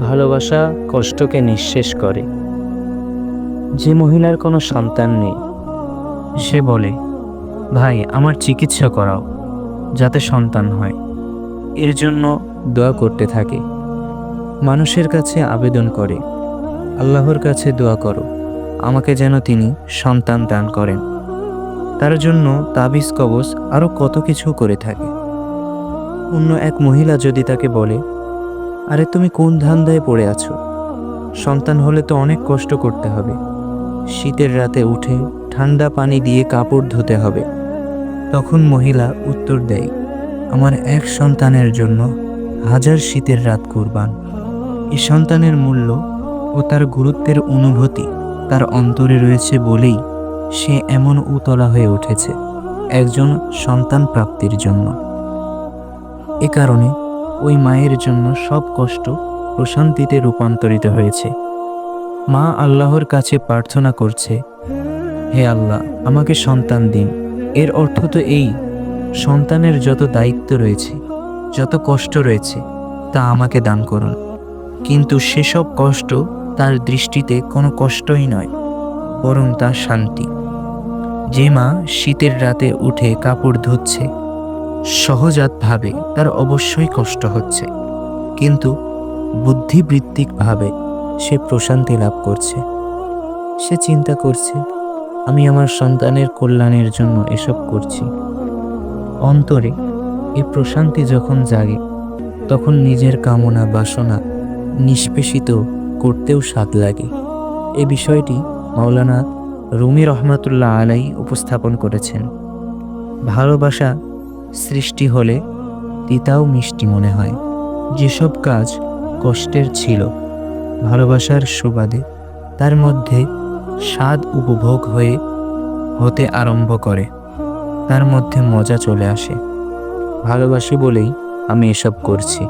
ভালোবাসা কষ্টকে নিঃশেষ করে। যে মহিলার কোনো সন্তান নেই, সে বলে, ভাই, আমার চিকিৎসা করাও, যাতে সন্তান হয়। এর জন্য দোয়া করতে থাকে। মানুষের কাছে আবেদন করে, আল্লাহর কাছে দোয়া করো, আমাকে যেন তিনি সন্তান দান করেন। তার জন্য তাবিজ, কবজ আরও কত কিছু করে থাকে। অন্য এক মহিলা যদি তাকে বলে আরে তুমি কোন ধান্দায় পড়ে আছো? সন্তান হলে তো অনেক কষ্ট করতে হবে। শীতের রাতে উঠে ঠান্ডা পানি দিয়ে কাপড় ধুতে হবে। তখন মহিলা উত্তর দেয়, আমার এক সন্তানের জন্য হাজার শীতের রাত কুরবান। এই সন্তানের মূল্য ও তার গুরুত্বের অনুভূতি তার অন্তরে রয়েছে বলেই সে এমন উতলা হয়ে উঠেছে একজন সন্তান প্রাপ্তির জন্য। এ কারণে ওই মায়ের জন্য সব কষ্ট প্রশান্তিতে রূপান্তরিত হয়েছে। মা আল্লাহর কাছে প্রার্থনা করছে, হে আল্লাহ, আমাকে সন্তান দিন। এর অর্থ তো এই, সন্তানের যত দায়িত্ব রয়েছে, যত কষ্ট রয়েছে, তা আমাকে দান করুন। কিন্তু সেসব কষ্ট তার দৃষ্টিতে কোনো কষ্টই নয়, বরং তা শান্তি। যে মা শীতের রাতে উঠে কাপড় ধুচ্ছে সহজাতভাবে তার অবশ্যই কষ্ট হচ্ছে। কিন্তু বুদ্ধিবৃত্তিকভাবে সে প্রশান্তি লাভ করছে। সে চিন্তা করছে, আমি আমার সন্তানের কল্যাণের জন্য এসব করছি। অন্তরে এই প্রশান্তি যখন জাগে, তখন নিজের কামনা বাসনা নিষ্পেষিত করতেও স্বাদ লাগে। এ বিষয়টি মাওলানা রুমি রহমাতুল্লাহ আলাই উপস্থাপন করেছেন। ভালোবাসা সৃষ্টি হলে তিতাও মিষ্টি মনে হয়। যেসব কাজ কষ্টের ছিল, ভালোবাসার সুবাদে তার মধ্যে স্বাদ উপভোগ হয়ে হতে আরম্ভ করে, তার মধ্যে মজা চলে আসে। ভালোবাসি বলেই আমি এসব করছি।